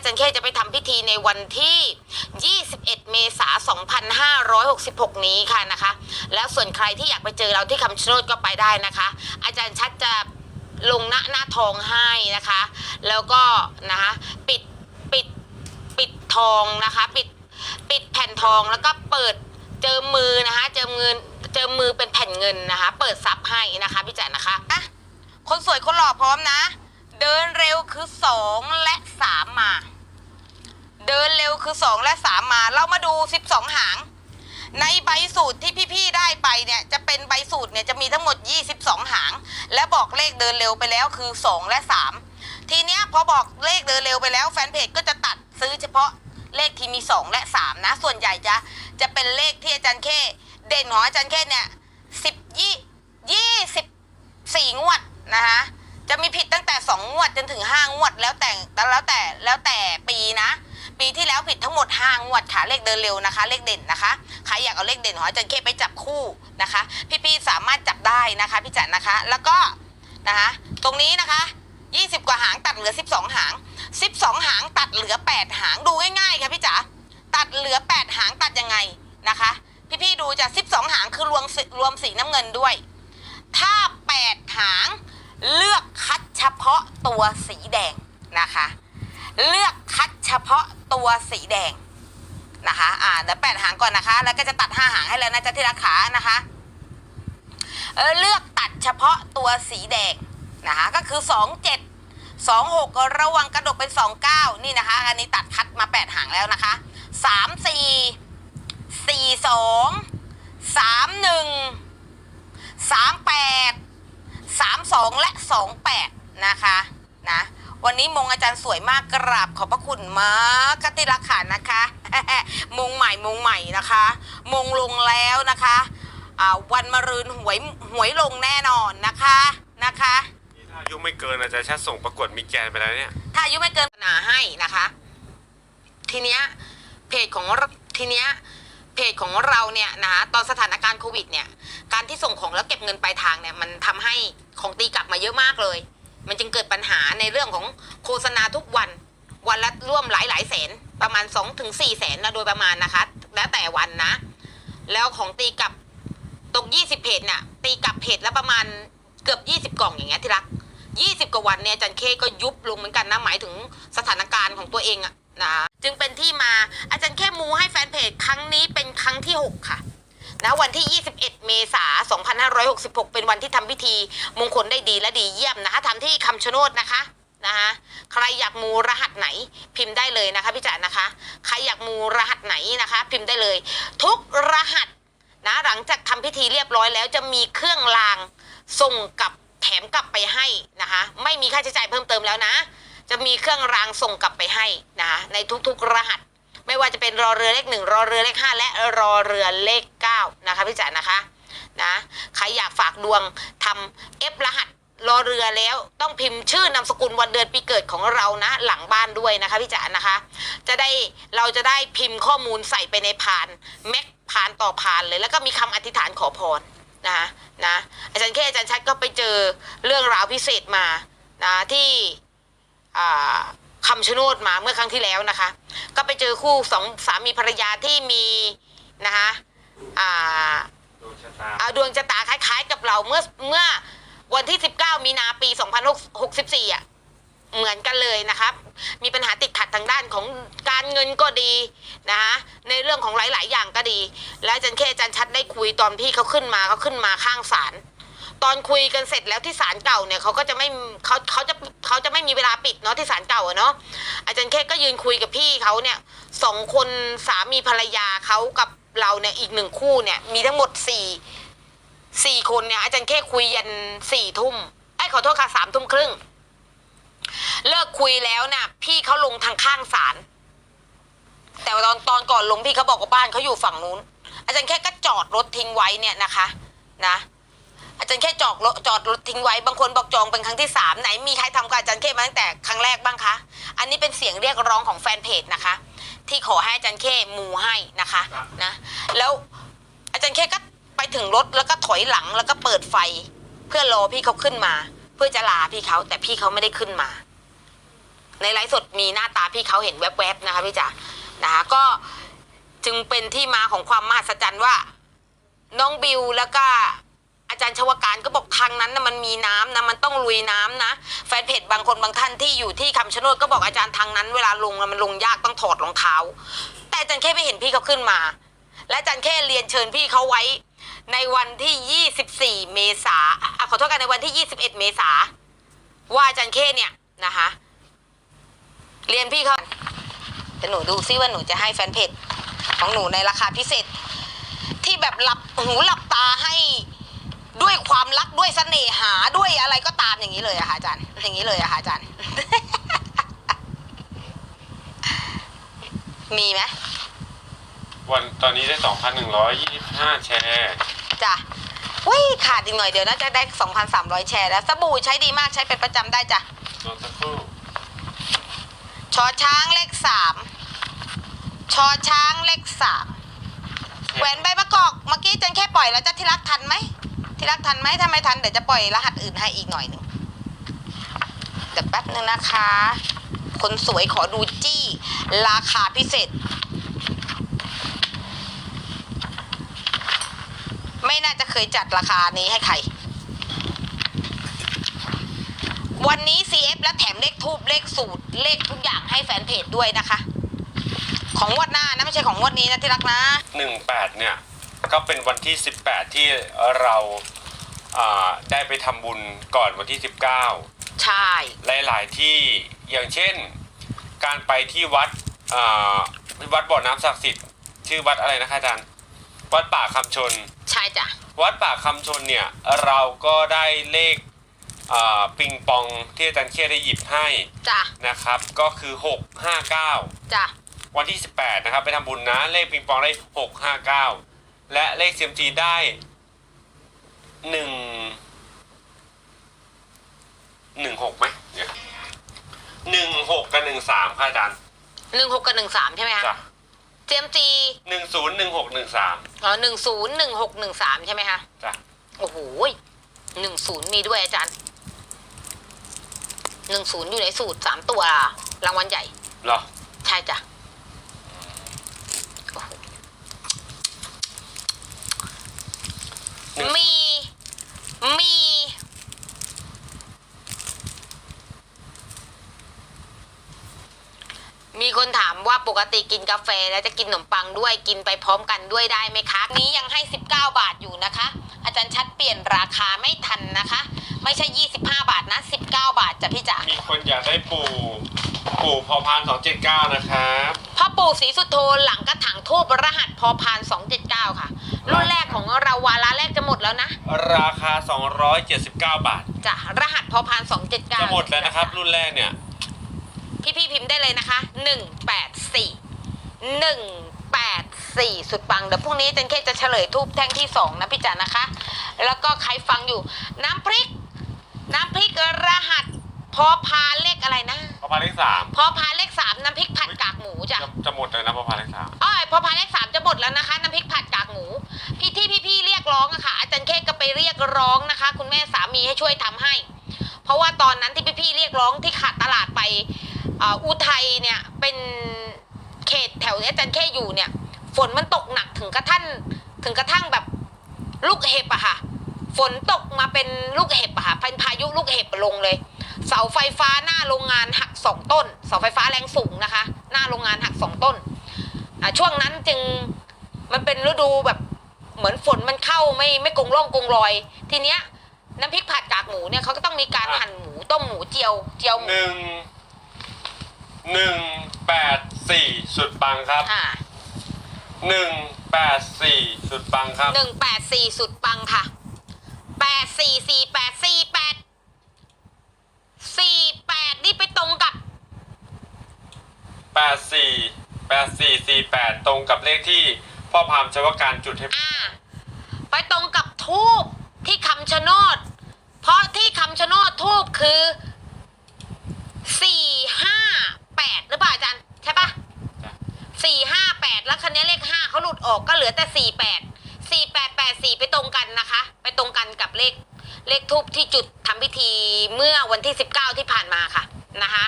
อาจารย์เคจะไปทำพิธีในวันที่ 21 เมษายน 2566 นี้ค่ะนะคะ แล้วส่วนใครที่อยากไปเจอเราที่คำชะโนดก็ไปได้นะคะ อาจารย์ชัดจะลงหน้าหน้าทองให้นะคะ แล้วก็นะคะปิดปิดปิดทองนะคะ ปิดปิดแผ่นทองแล้วก็เปิดเจอมือนะคะ เจอเงินเจอมือเป็นแผ่นเงินนะคะ เปิดซับให้นะคะพี่แจ๋นะคะอะคนสวยคนหล่อพร้อมนะ เดินเร็วคือสองและสามมา เดินเร็วคือสองและสามมา เรามาดูสิบสองหาง ในใบสูตรที่พี่ๆได้ไปเนี่ยจะเป็นใบสูตรเนี่ยจะมีทั้งหมด 22 หาง และบอกเลขเดินเร็วไปแล้วคือ 2 และ 3 ทีเนี้ยพอบอกเลขเดินเร็วไปแล้วแฟนเพจก็จะตัดซื้อเฉพาะเลขที่มี 2 และ 3 นะ ส่วนใหญ่จะจะเป็นเลขที่อาจารย์เข้เด่นของอาจารย์เข้เนี่ยสิบยี่ยี่สิบสี่งวดนะคะ จะมีผิดตั้งแต่ 2 งวดจนถึง 5 งวด แล้วแต่แล้วแต่แล้วแต่ปีนะ ปีที่แล้วผิดทั้งหมด 5 งวดค่ะเลขเดินเร็วนะคะ เลขเด่นนะคะใครอยากเอาเลขเด่นของอาจารย์เคไปจับคู่นะคะ พี่ๆสามารถจับได้นะคะพี่จันนะคะ แล้วก็นะคะตรงนี้นะคะ 20 กว่าหางตัดเหลือ 12 หาง 12 หางตัดเหลือ 8 หางดูง่ายๆค่ะพี่จ๋าตัดเหลือ 8 หางตัดยังไงนะคะ พี่ๆดูจะ12 หางคือรวมรวมสีน้ำเงินด้วย ถ้า 8 หาง เลือกคัดเฉพาะตัวสีแดงนะคะ เลือกคัดเฉพาะตัวสีแดงนะคะ อ่าเดี๋ยวแปดหางก่อนนะคะ แล้วก็จะตัดห้าหางให้แล้วนะจ๊ะที่รักขานะคะเออเลือกตัดเฉพาะตัวสีแดงนะคะ ก็คือสองเจ็ดสองหกระวังกระดกเป็นสองเก้านี่นะคะ อันนี้ตัดคัดมาแปดหางแล้วนะคะสามสี่สี่สองสามหนึ่งสามแปด สามสองและสองแปดนะคะนะวันนี้มงอาจารย์สวยมากกราบขอบพระคุณมากกติราขานะคะ มงใหม่มงใหม่นะคะ มงลงแล้วนะคะอ่าวันมะรืนหวยหวยลงแน่นอนนะคะนะคะนี่ถ้าอายุไม่เกินอาจารย์ชัดส่งประกวดมิแกรนด์ไปแล้วเนี่ย ถ้าอายุไม่เกินหนาให้นะคะ ทีเนี้ยเพจของเราทีเนี้ยเพจของเราเนี่ยนะคะตอนสถานการณ์โควิดเนี่ยการที่ส่งของแล้วเก็บเงินปลายทางเนี่ยมันทำให้ ของตีกลับมาเยอะมากเลย มันจึงเกิดปัญหาในเรื่องของโฆษณาทุกวัน วันละร่วมหลายหลายแสน ประมาณ2อถึงสี่แสนนะโดยประมาณนะคะ แล้วแต่วันนะ แล้วของตีกลับตกยี่สิบเพจเนี่ยตีกลับเพจละประมาณเกือบยี่สิบกล่องอย่างเงี้ยที่รักยี่สิบกว่าวันเนี่ยจันเคก็ยุบลงเหมือนกันนะหมายถึงสถานการณ์ของตัวเองอะนะจึงเป็นที่มาอาจารย์แค่มูให้แฟนเพจครั้งนี้เป็นครั้งที่หกค่ะ นะวันที่ 21 เมษายน 2566 เป็นวันที่ทำพิธีมงคลได้ดีและดีเยี่ยมนะคะทำที่คำชะโนดนะคะนะคะใครอยากมูรหัสไหนพิมพ์ได้เลยนะคะพี่จ๋านะคะ ใครอยากมูรหัสไหนนะคะ พิมพ์ได้เลย ทุกรหัสนะหลังจากทำพิธีเรียบร้อยแล้วจะมีเครื่องรางส่งกลับแถมกลับไปให้นะคะ ไม่มีค่าใช้จ่ายเพิ่มเติมแล้วนะ จะมีเครื่องรางส่งกลับไปให้นะคะในทุกๆรหัส ไม่ว่าจะเป็นรอเรือเลขหนึ่งรอเรือเลขห้าและรอเรือเลขเก้านะคะพี่จ๋านะคะนะใครอยากฝากดวงทำเอฟรหัสรอเรือแล้วต้องพิมพ์ชื่อนามสกุลวันเดือนปีเกิดของเรานะ หลังบ้านด้วยนะคะพี่จ๋านะคะ จะได้เราจะได้พิมพ์ข้อมูลใส่ไปในพานแม็กพานต่อพานเลย แล้วก็มีคำอธิษฐานขอพรนะคะนะอาจารย์แค่อาจารย์ชัดก็ไปเจอเรื่องราวพิเศษมานะที่คำชะโนดมาเมื่อครั้งที่แล้วนะคะ ก็ไปเจอคู่สองสามีภรรยาที่มีนะคะอ่าดวงชะตาอ่าดวงชะตาคล้าย ๆ กับเราเมื่อเมื่อวันที่ 19 มีนาปี2564อะเหมือนกันเลยนะครับ มีปัญหาติดขัดทางด้านของการเงินก็ดีนะคะในเรื่องของหลาย ๆ อย่างก็ดี และอาจารย์เคอาจารย์ชัดได้คุยตอนพี่เขาขึ้นมาเขาขึ้นมาข้างศาล ตอนคุยกันเสร็จแล้วที่ศาลเก่าเนี่ยเขาก็จะไม่เขาเขาจะเขาจะไม่มีเวลาปิดเนาะที่ศาลเก่าอะเนาะอาจารย์แค่ก็ยืนคุยกับพี่เขาเนี่ยสองคนสามีภรรยาเขากับเราเนี่ยอีกหนึ่งคู่เนี่ย มีทั้งหมดสี่สี่คนเนี่ยอาจารย์แค่คุยยันสี่ทุ่มไอ้ขอโทษค่ะสามทุ่มครึ่ง เลิกคุยแล้วน่ะ พี่เขาลงทางข้างศาลแต่ตอนตอนก่อนลงพี่เขาบอกว่าบ้านเขาอยู่ฝั่งนู้น อาจารย์แค่ก็จอดรถทิ้งไว้เนี่ยนะคะ นะ อาจารย์แค่จอดรถจอดรถทิ้งไว้บางคนบอกจองเป็นครั้งที่สามไหนมีใครทำกับอาจารย์แค่มาตั้งแต่ครั้งแรกบ้างคะ อันนี้เป็นเสียงเรียกร้องของแฟนเพจนะคะ ที่ขอให้อาจารย์แค่มูให้นะคะนะแล้วอาจารย์แค่ก็ไปถึงรถแล้วก็ถอยหลังแล้วก็เปิดไฟ เพื่อรอพี่เขาขึ้นมา เพื่อจะลาพี่เขาแต่พี่เขาไม่ได้ขึ้นมา ในไลฟ์สดมีหน้าตาพี่เขาเห็นแวบๆนะคะพี่จ๋านะคะก็จึงเป็นที่มาของความมหัศจรรย์ว่า น้องบิวแล้วก็ อาจารย์ชวการก็บอกทางนั้นนะมันมีน้ำนะมันต้องลุยน้ำนะแฟนเพจบางคนบางท่านที่อยู่ที่คำชะโนดก็บอกอาจารย์ทางนั้น เวลาลงน่ะมันลงยากต้องถอดรองเท้า แต่อาจารย์แค่ไม่เห็นพี่เขาขึ้นมา และอาจารย์แค่เรียนเชิญพี่เขาไว้ ในวันที่ 24 เมษาอะขอโทษกันในวันที่ 21 เมษาว่าอาจารย์แค่เนี่ยนะคะเรียนพี่เขาเดี๋ยวหนูดูซิว่าหนูจะให้แฟนเพจของหนูในราคาพิเศษ ที่แบบหลับหูหลับตาให้ ด้วยความรักด้วยเสน่หาด้วยอะไรก็ตามอย่างนี้เลยอะค่ะอาจารย์ อย่างนี้เลยอะค่ะอาจารย์ มีไหมวันตอนนี้ได้2,125แชร์จ้ะว้ยขาดอีกหน่อยเดี๋ยวน่าจะได้2,300แชร์แล้วสบู่ใช้ดีมากใช้เป็นประจำได้จ้ะรอสักครู่ชอช้างเลขสามชอช้างเลขสามแหวนใบมะกอกเมื่อกี้จันแค่ปล่อยแล้วจะที่รักทันไหม ที่รักทันไหมถ้าไม่ทันเดี๋ยวจะปล่อยรหัสอื่นให้อีกหน่อยหนึ่งเดี๋ยวแป๊บนึงนะคะ คนสวยขอดูจี้ ราคาพิเศษ ไม่น่าจะเคยจัดราคานี้ให้ใคร วันนี้ CF และแถมเลขทูบเลขสูตร เลขทุกอย่างให้แฟนเพจด้วยนะคะ ของงวดหน้านะ ไม่ใช่ของงวดนี้นะที่รักนะ18เนี่ย ก็เป็นวันที่ 18 ที่เราอ่าได้ไปทำบุญก่อนวันที่ 19 ใช่ หลายๆที่อย่างเช่น การไปที่วัดอ่าวัดบ่อน้ำศักดิ์สิทธิ์ชื่อวัดอะไรนะคะอาจารย์วัดป่าคำชน ใช่จ้ะ วัดป่าคำชนเนี่ยเราก็ได้เลขอ่าปิงปองที่อาจารย์เคียได้หยิบให้จ้ะ นะครับ ก็คือ 659 จ้ะ วันที่ 18 นะครับ ไปทำบุญนะ เลขปิงปองได้ 659 และเลขเซียมจีได้1 16ไหมเดี๋ยว16กับ13ค่ะอาจารย์หนึ่งหกกับหนึ่งสามใช่ไหมคะจ้ะเจมจี10 16 13อ๋อหนึ่งศูนย์หนึ่งหกหนึ่งสามใช่ไหมคะ จ้ะโอ้โหหนึ่งศูนย์มีด้วยอาจารย์หนึ่งศูนย์อยู่ในสูตรสามตัว รางวัลใหญ่ เหรอ ใช่จ้ะโอ้โห หนึ่ง มี มี มีคนถาม ว่าปกติกินกาแฟแล้วจะกินขนมปังด้วยกินไปพร้อมกันด้วยได้ไหมคะ นี้ยังให้ 19 บาทอยู่นะคะ อาจารย์ชัดเปลี่ยนราคาไม่ทันนะคะ ไม่ใช่ 25 บาทนะ 19 บาทจ้ะพี่จ๋ามีคนอยากได้ปู่ปู่พอพาน279นะครับพ่อปู่ศรีสุโธหลังกระถางทูบรหัสพอพาน279ค่ะ รุ่นแรกของเราวาระแรกจะหมดแล้วนะ ราคา279บาทจ้ะรหัสพอพาน279จะหมดแล้วนะครับ รุ่นแรกเนี่ยพี่พี่ๆพิมพ์ ได้เลยนะคะหนึ่งแปดสี่หนึ่งแปดสี่สุดปัง เดี๋ยวพรุ่งนี้เจนเคจะเฉลยทูบแท่งที่สองนะพี่จ๋านะคะ แล้วก็ใครฟังอยู่น้ำพริก น้ำพริกรหัสพอพานเลขอะไรนะ พอพานเลข3พอพานเลขสามน้ำพริกผัดกากหมูจ้ะจะจะหมดเลยนะพอพานเลข3อ้อยพอพานเลขสามจะหมดแล้วนะคะ น้ำพริกผัดกากหมู พี่ที่พี่พี่ๆเรียกร้องอะค่ะ อาจารย์เคก็ไปเรียกร้องนะคะ คุณแม่สามีให้ช่วยทำให้ เพราะว่าตอนนั้นที่พี่พี่ๆเรียกร้องที่ขาดตลาดไปเอ่ออุทัยเนี่ยเป็นเขตแถวอาจารย์แค่อยู่เนี่ย ฝนมันตกหนักถึงกระทั่งถึงกระทั่งแบบลูกเห็บอะค่ะ ฝนตกมาเป็นลูกเห็บอะค่ะเป็นพายุลูกเห็บลงเลย เสาไฟฟ้าหน้าโรงงานหักสองต้น เสาไฟฟ้าแรงสูงนะคะ หน้าโรงงานหักสองต้นอะช่วงนั้นจึงมันเป็นฤดูแบบเหมือนฝนมันเข้าไม่ไม่กงร่องกงรอย ทีเนี้ยน้ำพริกผัดกากหมูเนี่ยเขาก็ต้องมีการอะหั่นหมูต้มหมูเจียว เจียวหมูหนึ่ง หนึ่งแปดสี่สุดปังครับอ่าหนึ่งแปดสี่สุดปังครับหนึ่งแปดสี่สุดปังค่ะแปดสี่สี่แปดสี่แปดสี่แปดนี่ไปตรงกับแปดสี่แปดสี่สี่แปดตรงกับเลขที่พ่อพามชวการจุดให้อ่าไปตรงกับทูบที่คำชะโนด เพราะที่คำชะโนดทูบคือสี่ห้า แปดหรือเปล่าอาจารย์ใช่ปะจ้ะสี่ห้าแปดแล้วคันนี้เลขห้าเขาหลุดออกก็เหลือแต่สี่แปดสี่แปดแปดสี่ไปตรงกันนะคะ ไปตรงกันกับเลขเลขทูบที่จุดทำพิธีเมื่อวันที่สิบเก้าที่ผ่านมาค่ะนะคะ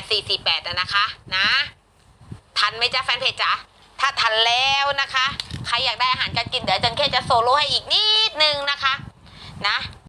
8448อะนะคะนะ ทันไหมจ๊ะแฟนเพจจ๊ะถ้าทันแล้วนะคะ ใครอยากได้อาหารการกินเดี๋ยวอาจันแค่จะโซโล่ให้อีกนิดนึงนะคะ นะ